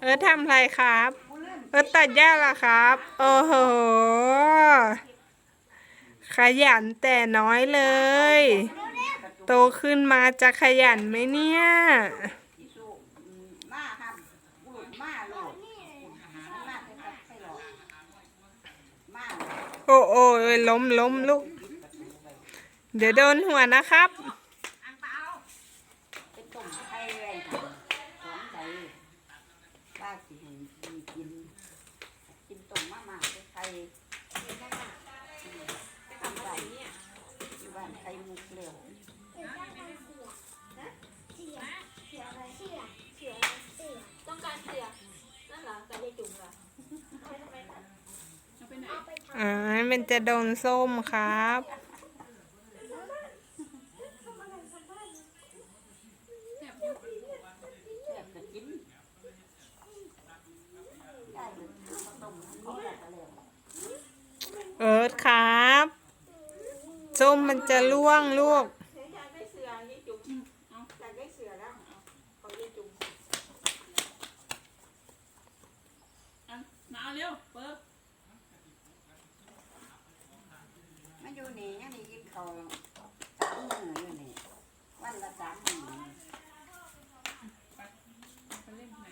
เออทำอะไรครับ เออตัดหญ้าเหรอครับ โอ้โห ขยันแต่น้อยเลย โตขึ้นมาจะขยันไหมเนี่ย โอ้โอ้ยล้มล้มลูก เดี๋ยวโดนหัวนะครับาสิให้ดีกิน กินต้มมาม่าเป็นไข่ทำได้อยู่บ้านไข่มุกเร็วต้องการเสือนั่นเหรอแต่ได้จุ่มเหรออ่ามันจะโดนส้มครับ แซ่บก็กินได้เลยข้าวต้มเขาบอกมาแล้ว เอิร์ธครับ ส้มมันจะล่วงลูกอยากได้เสือนี่จุ่มอยากได้เสือแล้วเขาได้จุ่มมาเอาเร็วเปิดมาอยู่นี่ยังได้กินข้าวสามมื้ออยู่นี่วันละสามมื้อไปเล่นไหน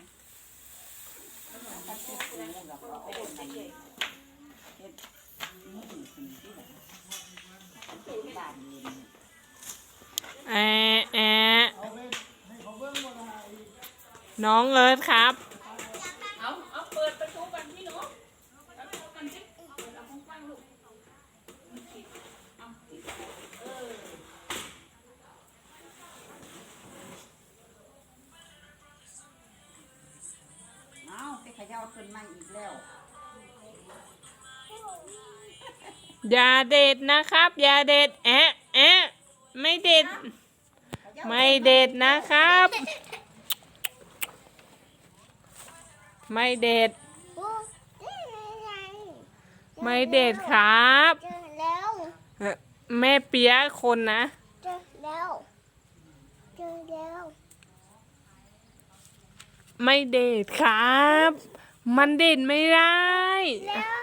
ถ้าเสร็จแล้วเราก็เอาไปเฮ็ดนี่สิ่งที่แบบเป็นบ้านนี่ แอะแอะน้องเอิร์ธครับ เอาเอาเปิดประตูกันพี่หนูเอาประตูกันสิเปิดเอาห้องกว้างลูกเอาเออเอาไปเขย่าขึ้นมาอีกแล้ว อย่าเด็ดนะครับ อย่าเด็ดแอะแอะไม่เด็ด ไม่เด็ดนะครับ ไม่เด็ด ไม่เด็ดครับ เจอแล้วแม่เปียะคนนะ เจอแล้วเจอแล้วไม่เด็ดครับ มันเด็ดไม่ได้ แล้ว